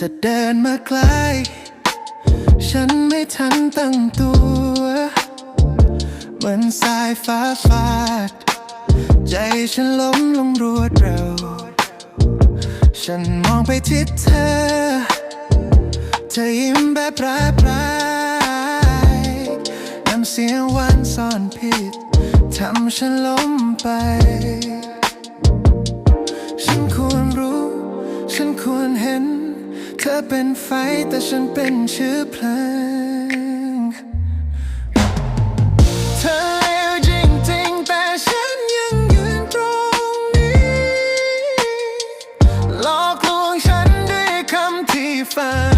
จะเดินมาใกล้ฉันไม่ทันตั้งตัวเหมือนสายฟ้าฟาด ใจฉันล้มลงรวดเร็ว ฉันมองไปที่เธอ เธอยิ้มแบบร้ายปรายน้ำเสียงหวานซ่อนผิดทำฉันล้มไป ธอเป็นไฟแต่ฉันเป็นเชื้อเพลิง เธอเลวจริงๆ แต่ฉันยังยืนตรงนี้ หลอกลวงฉันด้วยคำที่ฟัง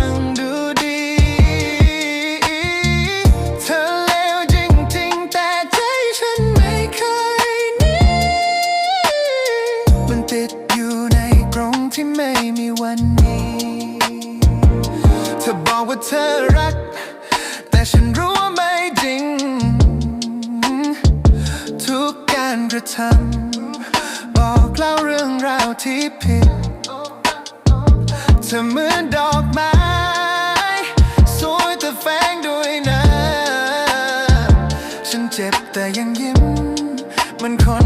บอกว่าเธอรัก แต่ฉันรู้ว่าไม่จริง ทุกการกระทำบอกเล่าเรื่องราวที่ผิดเธอเหมือนดอกไม้ สวยแต่แฝงด้วยน้ำฉันเจ็บแต่ยังยิ้มมันคนหลงใน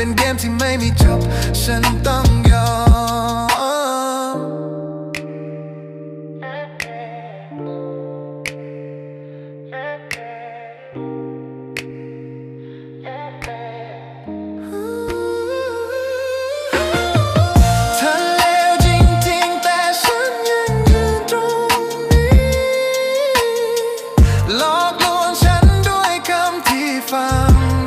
เป็นเกมที่ไม่มีจบ ฉันต้องยอมเธอเลวจริงๆ แต่ฉันยังยืนตรงนี้ หลอกลวงฉันด้วยคำที่ฟัง